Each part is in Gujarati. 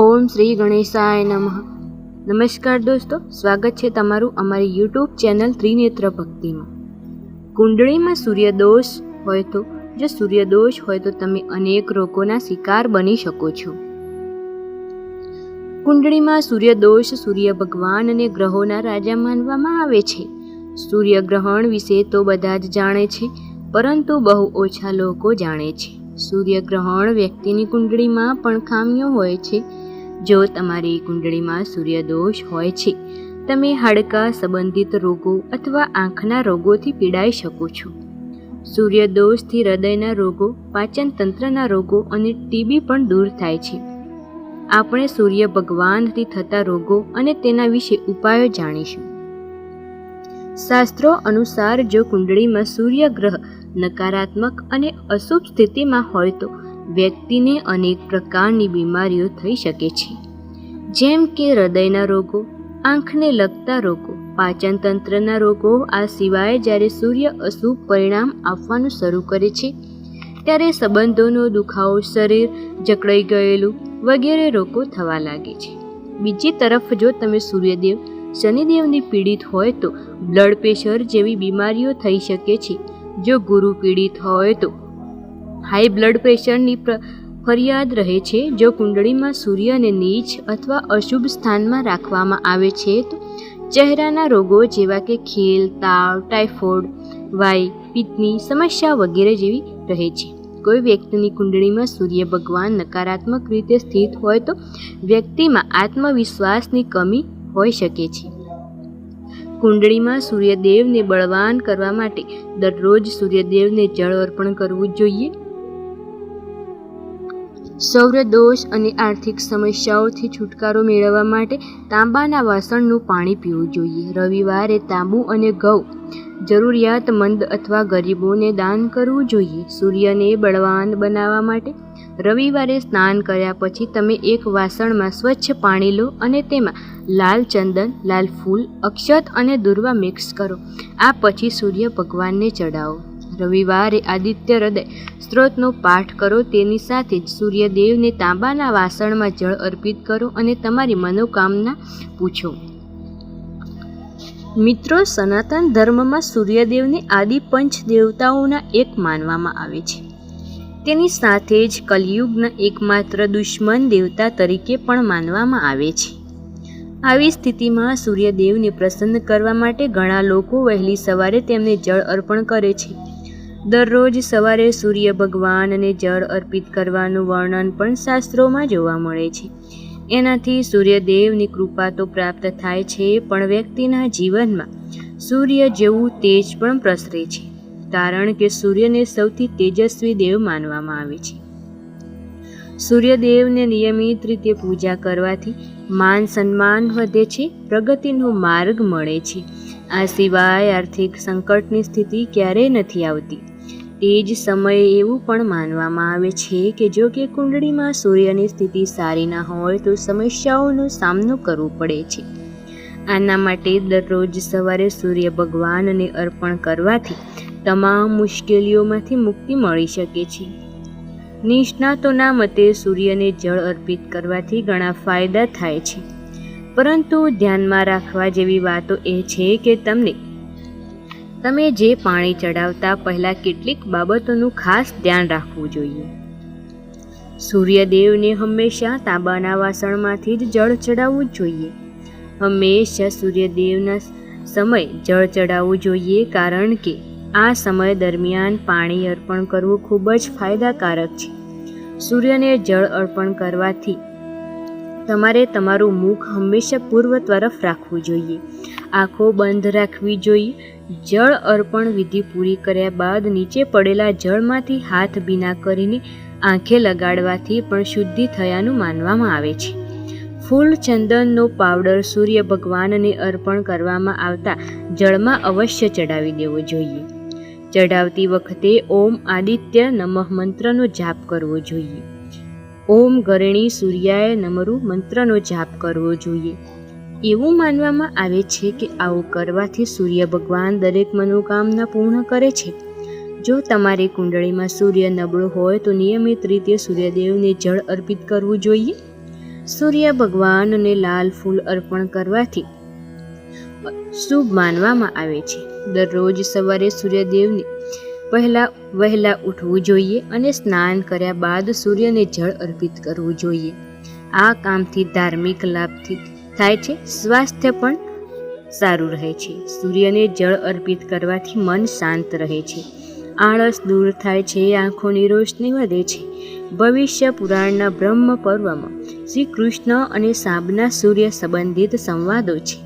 ઓમ શ્રી ગણેશાય નમઃ. નમસ્કાર દોસ્તો, સ્વાગત છે તમારું અમારી યુટ્યુબ ચેનલ ત્રિનેત્ર ભક્તિમાં. કુંડળીમાં સૂર્યદોષ હોય તો, જો સૂર્યદોષ હોય તો તમે અનેક રોગોના શિકાર બની શકો છો. કુંડળીમાં સૂર્યદોષ સૂર્ય ભગવાન અને ગ્રહોના રાજા માનવામાં આવે છે. સૂર્યગ્રહણ વિશે તો બધા જ જાણે છે, પરંતુ બહુ ઓછા લોકો જાણે છે. સૂર્યગ્રહણ વ્યક્તિની કુંડળીમાં પણ ખામીઓ હોય છે જો તમારી કુંડળીમાં સૂર્યદોષ હોય છે, તમે હાડકા સંબંધિત રોગો અથવા આંખના રોગોથી પીડાઈ શકો છો. સૂર્યદોષથી હૃદયના રોગો, પાચન તંત્રના રોગો અને ટીબી પણ દૂર થાય છે. આપણે સૂર્ય ભગવાનથી થતા રોગો અને તેના વિશે ઉપાયો જાણીશું. શાસ્ત્રો અનુસાર જો કુંડળીમાં સૂર્ય ગ્રહ નકારાત્મક અને અશુભ સ્થિતિમાં હોય તો વ્યક્તિને અનેક પ્રકારની બીમારીઓ થઈ શકે છે. જેમ કે હૃદયના રોગો, આંખને લગતા રોગો, પાચનતંત્રના રોગો, આ સિવાય જ્યારે સૂર્ય અશુભ પરિણામ આપવાનું શરૂ કરે છે, ત્યારે સંબંધોનો દુખાવો, શરીર જકડાઈ ગયેલું વગેરે રોગો થવા લાગે છે. બીજી તરફ જો તમે સૂર્યદેવ, શનિદેવની પીડિત હોય તો બ્લડ પ્રેશર જેવી બીમારીઓ થઈ શકે છે. જો ગુરુ પીડિત હોય તો હાઈ બ્લડ પ્રેશરની ફરિયાદ રહે છે. જો કુંડળીમાં સૂર્યને નીચ અથવા અશુભ સ્થાનમાં રાખવામાં આવે છે, તો ચહેરાના રોગો જેવા કે ખીલ, તાવ, ટાઇફોઇડ વાય પિત્તની સમસ્યા વગેરે જેવી રહે છે. કોઈ વ્યક્તિની કુંડળીમાં સૂર્ય ભગવાન નકારાત્મક રીતે સ્થિત હોય તો વ્યક્તિમાં આત્મવિશ્વાસની કમી હોઈ શકે છે. કુંડળીમાં સૂર્યદેવને બળવાન કરવા માટે દરરોજ સૂર્યદેવને જળ અર્પણ કરવું જોઈએ. સૌરદોષ અને આર્થિક સમસ્યાઓથી છુટકારો મેળવવા માટે તાંબાના વાસણનું પાણી પીવું જોઈએ. રવિવારે તાંબુ અને ઘઉં જરૂરિયાતમંદ અથવા ગરીબોને દાન કરવું જોઈએ. સૂર્યને બળવાન બનાવવા માટે રવિવારે સ્નાન કર્યા પછી તમે એક વાસણમાં સ્વચ્છ પાણી લો અને તેમાં લાલ ચંદન, લાલ ફૂલ, અક્ષત અને દુર્વા મિક્સ કરો. આ પછી સૂર્ય ભગવાનને ચડાવો રવિવારે આદિત્ય હૃદય સ્ત્રોતનો પાઠ કરો. તેની સાથે જ સૂર્યદેવને તાંબાના વાસણમાં જળ અર્પિત કરો અને તમારી મનોકામના પૂછો. મિત્રો, સનાતન ધર્મમાં સૂર્યદેવને આદિ પંચ દેવતાઓના એક માનવામાં આવે છે. તેની સાથે જ કલયુગના એકમાત્ર દુશ્મન દેવતા તરીકે પણ માનવામાં આવે છે. આવી સ્થિતિમાં સૂર્યદેવને પ્રસન્ન કરવા માટે ઘણા લોકો વહેલી સવારે તેમને જળ અર્પણ કરે છે. દરરોજ સવારે સૂર્ય ભગવાનને જળ અર્પિત કરવાનું વર્ણન પણ શાસ્ત્રોમાં જોવા મળે છે. એનાથી સૂર્યદેવની કૃપા તો પ્રાપ્ત થાય છે, પણ વ્યક્તિના જીવનમાં સૂર્ય જેવું તેજ પણ પ્રસરે છે, કારણ કે સૂર્યને સૌથી તેજસ્વી દેવ માનવામાં આવે છે. સૂર્યદેવને નિયમિત રીતે પૂજા કરવાથી માન સન્માન વધે છે, પ્રગતિનો માર્ગ મળે છે. આ સિવાય આર્થિક સંકટની સ્થિતિ ક્યારેય નથી આવતી. તે જ સમયે એવું પણ માનવામાં આવે છે કે જો કે કુંડળીમાં સૂર્યની સ્થિતિ સારી ના હોય તો સમસ્યાઓનો સામનો કરવો પડે છે. આના માટે દરરોજ સવારે સૂર્ય ભગવાનને અર્પણ કરવાથી તમામ મુશ્કેલીઓમાંથી મુક્તિ મળી શકે છે. નિષ્ણાતોના મતે સૂર્યને જળ અર્પિત કરવાથી ઘણા ફાયદા થાય છે. પરંતુ ધ્યાનમાં રાખવા જેવી વાતો એ છે કે તમને તમે જે પાણી ચડાવતા પહેલાં કેટલીક બાબતોનું ખાસ ધ્યાન રાખવું જોઈએ. સૂર્યદેવને હંમેશા તાંબાના વાસણમાંથી જ જળ ચડાવવું જોઈએ. હંમેશા સૂર્યદેવના સમય જળ ચડાવવું જોઈએ કારણ કે આ સમય દરમિયાન પાણી અર્પણ કરવું ખૂબ જ ફાયદાકારક છે. સૂર્યને જળ અર્પણ કરવાથી તમારે તમારું મુખ હંમેશા પૂર્વ તરફ રાખવું જોઈએ. આંખો બંધ રાખવી જોઈએ. જળ અર્પણ વિધિ પૂરી કર્યા બાદ નીચે પડેલા જળમાંથી હાથ ભીના કરીને આંખે લગાડવાથી પણ શુદ્ધિ થયાનું માનવામાં આવે છે. ફૂલ ચંદનનો પાવડર સૂર્ય ભગવાનને અર્પણ કરવામાં આવતા જળમાં અવશ્ય ચડાવી દેવો જોઈએ. ચડાવતી વખતે ઓમ આદિત્ય નમઃ મંત્રનો જાપ કરવો જોઈએ. ઓમ ગરણી સૂર્યાય નમરું મંત્રનો જાપ કરવો જોઈએ. એવું માનવામાં આવે છે કે આવું કરવાથી સૂર્ય ભગવાન દરેક મનોકામના પૂર્ણ કરે છે. જો તમારી કુંડળીમાં સૂર્ય નબળો હોય તો નિયમિત રીતે સૂર્યદેવને જળ અર્પિત કરવું જોઈએ. સૂર્ય ભગવાનને લાલ ફૂલ અર્પણ કરવાથી શુભ માનવામાં આવે છે. દરરોજ સવારે સૂર્યદેવને પહેલા વહેલા ઉઠવું જોઈએ અને સ્નાન કર્યા બાદ સૂર્યને જળ અર્પિત કરવું જોઈએ. આ કામથી ધાર્મિક લાભથી થાય છે, સ્વાસ્થ્ય પણ સારું રહે છે. સૂર્યને જળ અર્પિત કરવાથી મન શાંત રહે છે. આળસ દૂર થાય છે, આંખોની રોશની વધે છે. ભવિષ્ય પુરાણના બ્રહ્મ પર્વમાં શ્રી કૃષ્ણ અને સાબના સૂર્ય સંબંધિત સંવાદો છે.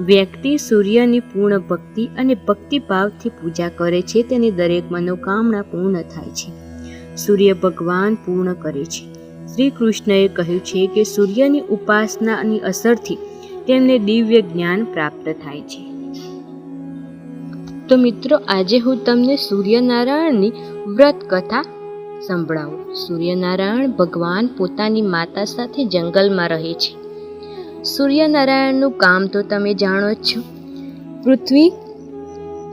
વ્યક્તિ સૂર્યની પૂર્ણ ભક્તિ અને ભક્તિભાવથી પૂજા કરે છે, તેની દરેક મનોકામના પૂર્ણ થાય છે. સૂર્ય ભગવાન પૂર્ણ કરે છે. શ્રી કૃષ્ણએ કહ્યું છે કે સૂર્યની ઉપાસનાની અસરથી તેમને દિવ્ય જ્ઞાન પ્રાપ્ત થાય છે. તો મિત્રો, આજે હું તમને સૂર્યનારાયણની વ્રત કથા સંભળાવું. સૂર્યનારાયણ ભગવાન પોતાની માતા સાથે જંગલમાં રહે છે. સૂર્યનારાયણનું કામ તો તમે જાણો જ છો. પૃથ્વી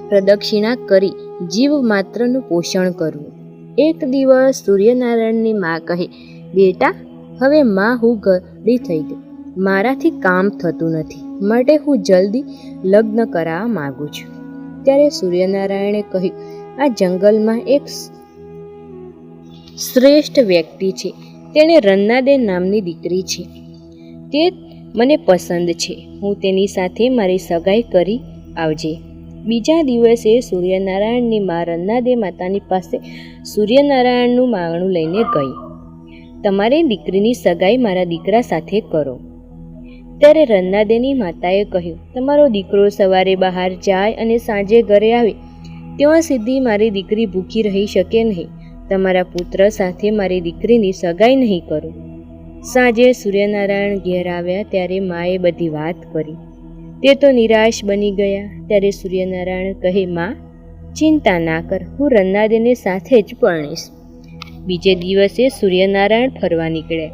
પ્રદક્ષિણા કરી જીવ માત્રનું પોષણ કરવું. એક દિવસ સૂર્યનારાયણની મા કહે, બેટા, હવે માં હું ઘડી થઈ ગઈ. મારાથી કામ થતું નથી. માટે હું જલ્દી લગ્ન કરાવવા માગું છું. ત્યારે સૂર્યનારાયણે કહ્યું, આ જંગલમાં એક શ્રેષ્ઠ વ્યક્તિ છે. તેણે રન્નાદે નામની દીકરી છે. તે મને પસંદ છે. હું તેની સાથે મારી સગાઈ કરી આવજે. બીજા દિવસે સૂર્યનારાયણની મા રન્નાદે માતાની પાસે સૂર્યનારાયણનું માંગણું લઈને ગઈ. તમારી દીકરીની સગાઈ મારા દીકરા સાથે કરો. ત્યારે રન્નાદેની માતાએ કહ્યું, તમારો દીકરો સવારે બહાર જાય અને સાંજે ઘરે આવે. ત્યાં સુધી મારી દીકરી ભૂખી રહી શકે નહીં. તમારા પુત્ર સાથે મારી દીકરીની સગાઈ નહીં કરું. સાંજે સૂર્યનારાયણ ઘેર આવ્યા ત્યારે માએ બધી વાત કરી. તે તો નિરાશ બની ગયા. ત્યારે સૂર્યનારાયણ કહે, માં, ચિંતા ના કર. હું રન્નાદેને સાથે જ પરણીશ. બીજે દિવસે સૂર્યનારાયણ ફરવા નીકળ્યા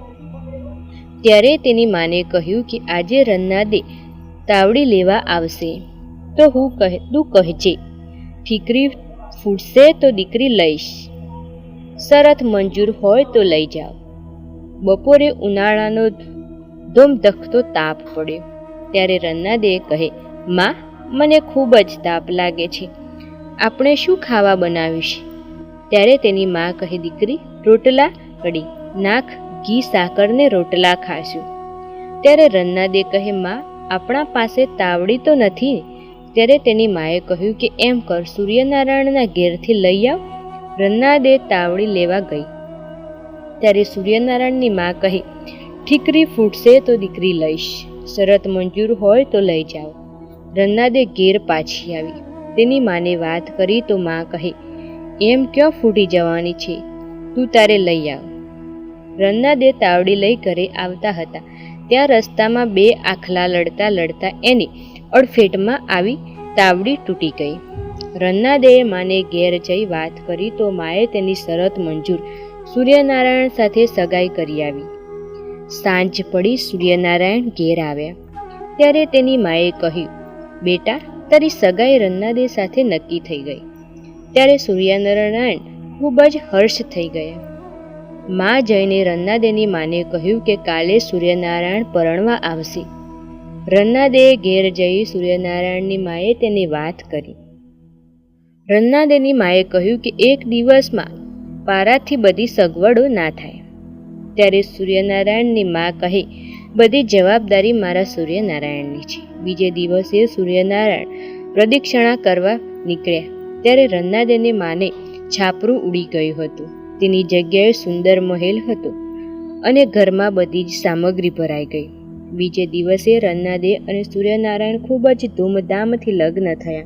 ત્યારે તેની માને કહ્યું કે, આજે રન્નાદે તાવડી લેવા આવશે. તો હું કહે, તું કહેજે. ઠીકરી ફૂટશે તો દીકરી લઈશ. શરત મંજૂર હોય તો લઈ જાઓ. બપોરે ઉનાળાનો ધોમધખતો તાપ પડ્યો. ત્યારે રન્નાદે કહે, માં, મને ખૂબ જ તાપ લાગે છે. આપણે શું ખાવા બનાવીશ? ત્યારે તેની મા કહે, દીકરી, રોટલા કડી નાખ, ઘી સાકરને રોટલા ખાશું. ત્યારે રન્નાદે કહે, માં, આપણા પાસે તાવડી તો નથી ત્યારે તેની માએ કહ્યું કે, એમ કર, સૂર્યનારાયણના ઘેરથી લઈ આવ. રન્નાદે તાવડી લેવા ગઈ. ત્યારે સૂર્યનારાયણની મા કહી, ઠીકરી ફૂટશે તો દીકરી લઈશ. શરત મંજૂર હોય તો લઈ જાઓ. રન્નાદે ઘેર પાછી આવી. તેની માને વાત કરી તો મા કહે, એમ ક્યાં ફૂટી જવાની છે? તું તારે લઈ આવ. રન્નાદે તાવડી લઈ ઘરે આવતા હતા. ત્યાં રસ્તામાં બે આખલા લડતા લડતા એને અડફેટમાં આવી તાવડી તૂટી ગઈ. રન્નાદેએ માને ઘેર જઈ વાત કરી તો માએ તેની શરત મંજૂર સૂર્યનારાયણ સાથે સગાઈ કરી આવી. સાંજ પડી સૂર્યનારાયણ ઘેર આવ્યા. ત્યારે તેની માએ કહ્યું, બેટા, તારી સગાઈ રન્નાદે સાથે નક્કી થઈ ગઈ. ત્યારે સૂર્યનારાયણ ખૂબ જ હર્ષ થઈ ગયા. મા જઈને રન્નાદેની માને કહ્યું કે કાલે સૂર્યનારાયણ પરણવા આવશે. રન્નાદેએ ઘેર જઈ સૂર્યનારાયણની માએ તેની વાત કરી. રન્નાદેની માએ કહ્યું કે એક દિવસમાં પારાથી બધી સગવડો ના થાય. ત્યારે સૂર્યનારાયણની મા કહે, બધી જવાબદારી મારા સૂર્યનારાયણની છે. બીજે દિવસે સૂર્યનારાયણ પ્રદક્ષિણા કરવા નીકળ્યા. ત્યારે રન્નાદેની માને છાપરું ઉડી ગયું હતું. તેની જગ્યાએ સુંદર મહેલ હતો અને ઘરમાં બધી જ સામગ્રી ભરાઈ ગઈ. બીજે દિવસે રન્નાદે અને સૂર્યનારાયણ ખૂબ જ ધૂમધામથી લગ્ન થયા.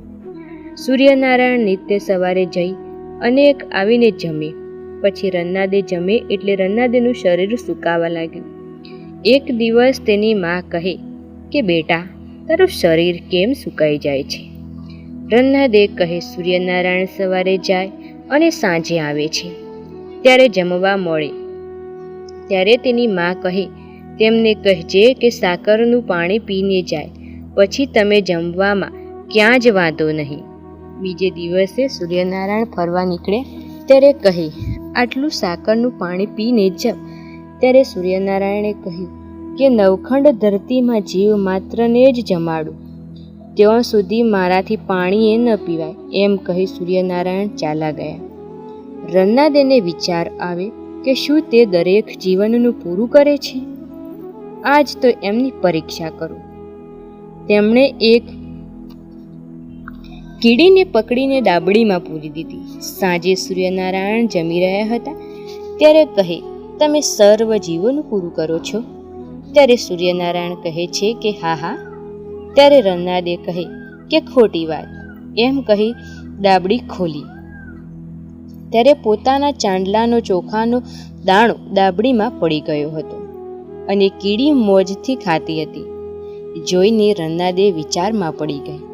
સૂર્યનારાયણ નિત્ય સવારે જઈ અનેક આવીને જમે. પછી રન્નાદે જમે એટલે રન્નાદેનું શરીર સુકાવા લાગ્યું. એક દિવસ તેની મા કહે કે, બેટા, તારું શરીર કેમ સુકાઈ જાય છે? રન્નાદે કહે, સૂર્યનારાયણ સવારે જાય અને સાંજે આવે છે. ત્યારે જમવા મળે. ત્યારે તેની મા કહે, તેમને કહેજે કે સાકરનું પાણી પીને જાય, પછી તમે જમવામાં ક્યાં જ વાંધો નહીં. બીજે દિવસે સૂર્યનારાયણ ફરવા નીકળે ત્યારે કહે આટલું સાકરનું પાણી પીને જ ત્યારે સૂર્યનારાયણે કહ્યું કે નવખંડ ધરતીમાં જીવ માત્રને જ જમાડું. ત્યાં સુધી મારાથી પાણી એ ન પીવાય, એમ કહી સૂર્યનારાયણ ચાલા ગયા. રન્નાદેને વિચાર આવે કે શું તે દરેક જીવનનું પૂરું કરે છે? આજ તો એમની પરીક્ષા કરું. તેમણે એક કીડીને પકડીને ડાબડીમાં પૂરી દીધી. સાંજે સૂર્યનારાયણ જમી રહ્યા હતા. ત્યારે કહે, તમે સર્વ જીવોનું પૂરું કરો છો? ત્યારે સૂર્યનારાયણ કહે છે કે, હા હા. ત્યારે રન્નાદે કહે કે, ખોટી વાત. એમ કહી ડાબડી ખોલી. ત્યારે પોતાના ચાંદલાનો ચોખાનો દાણો ડાબડીમાં પડી ગયો હતો અને કીડી મોજથી ખાતી હતી. જોઈને રન્નાદે વિચારમાં પડી ગઈ.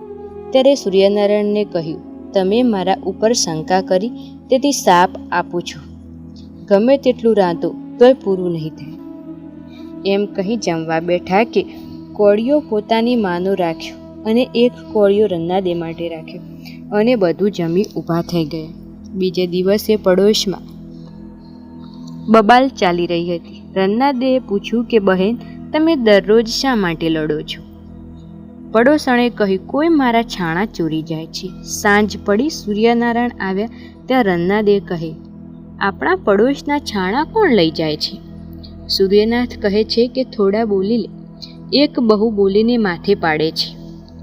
ત્યારે સૂર્યનારાયણને કહ્યું, તમે મારા ઉપર શંકા કરી, તેથી સાપ આપું છું. ગમે તેટલું રાંધો, તોય પૂરું નહીં થાય. એમ કહી જમવા બેઠા કે કોળીઓ પોતાની માનો રાખ્યો અને એક કોળીઓ રન્નાદે માટે રાખ્યો અને બધું જમી ઊભા થઈ ગયા. બીજે દિવસે પડોશમાં બબાલ ચાલી રહી હતી. રન્નાદેએ પૂછ્યું કે, બહેન, તમે દરરોજ શા માટે લડો છો? પડોસણે કહ્યું, કોઈ મારા છાણા ચોરી જાય છે. સાંજ પડી, સૂર્યનારાયણ આવ્યા. ત્યાં રન્નાદે કહે, આપણા પડોશના છાણા કોણ લઈ જાય છે? સૂર્યનાથ કહે છે કે, થોડા બોલી લે. એક બહુ બોલીને માથે પાડે છે.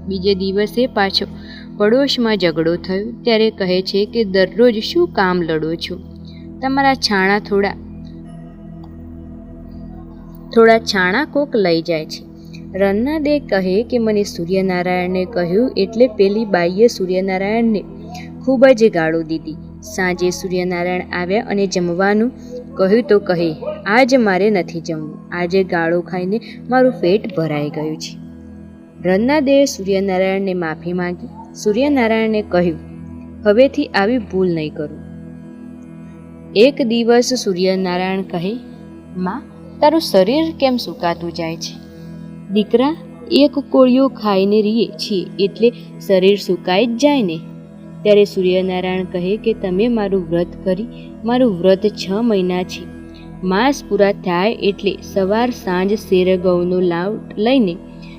બીજે દિવસે પાછો પડોશમાં ઝઘડો થયો. ત્યારે કહે છે કે, દરરોજ શું કામ લડો છો? તમારા છાણા થોડા થોડા છાણા કોક લઈ જાય છે. રન્નાદે કહે કે મને સૂર્યનારાયણને કહ્યું એટલે પેલી બાઈએ સૂર્યનારાયણને ખૂબ જ ગાળો દીધી. સાંજે સૂર્યનારાયણ આવ્યા અને જમવાનું કહ્યું તો કહે, આજ મારે નથી જમવું. આજે ગાળો ખાઈને મારું પેટ ભરાઈ ગયું છે. રન્નાદેએ સૂર્યનારાયણને માફી માંગી. સૂર્યનારાયણને કહ્યું, હવેથી આવી ભૂલ નહીં કરું. એક દિવસ સૂર્યનારાયણ કહે, માં, તારું શરીર કેમ સુકાતું જાય છે? દીકરા, એક કોળિયો ખાઈને રીએ છીએ એટલે શરીર સુકાઈ જ જાય ને. ત્યારે સૂર્યનારાયણ કહે કે તમે મારું વ્રત કરી, મારું વ્રત છ મહિના છે. માસ પૂરા થાય એટલે સવાર સાંજ શેર ગૌનો લાવ લઈને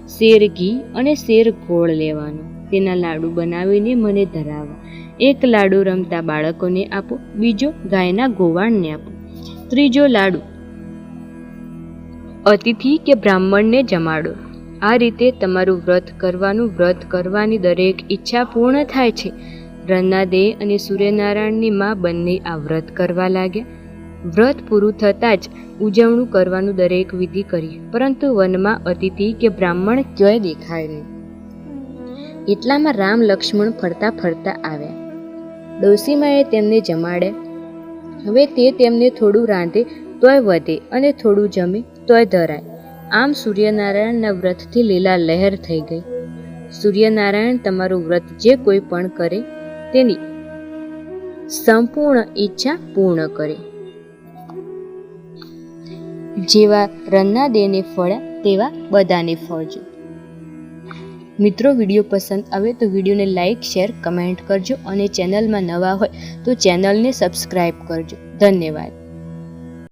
શેર ઘી અને શેર ગોળ લેવાનો. તેના લાડુ બનાવીને મને ધરાવવા એક લાડુ રમતા બાળકોને આપો, બીજો ગાયના ગોવાણને આપો. ત્રીજો લાડુ અતિથિ કે બ્રાહ્મણને જમાડો. આ રીતે તમારું વ્રત કરવાનું વ્રત કરવાની દરેક ઈચ્છા પૂર્ણ થાય છે. રન્નાદે અને સૂર્યનારાયણની મા બંને આ વ્રત કરવા લાગ્યા. વ્રત પૂરું થતાં જ ઉજવણું કરવાનું દરેક વિધિ કરી પરંતુ વનમાં અતિથિ કે બ્રાહ્મણ ક્યાંય દેખાય નહીં. એટલામાં રામ લક્ષ્મણ ફરતા ફરતા આવ્યા. ડોસીમાએ તેમને જમાડ્યા. હવે તે તેમને થોડું રાંધે તોય વધે અને થોડું જમે. તોય ધરાય આમ સૂર્યનારાયણના વ્રતથી લીલા લહેર થઈ ગઈ. સૂર્યનારાયણ તમારું વ્રત જે કોઈ પણ કરે તેની સંપૂર્ણ ઈચ્છા પૂર્ણ કરે. જેવા રન્ના દેને ફળ્યા તેવા બધાને ફળજો. મિત્રો, વીડિયો પસંદ આવે તો વિડીયોને લાઇક શેર, કમેન્ટ કરજો અને ચેનલમાં નવા હોય તો ચેનલને સબસ્ક્રાઈબ કરજો. ધન્યવાદ.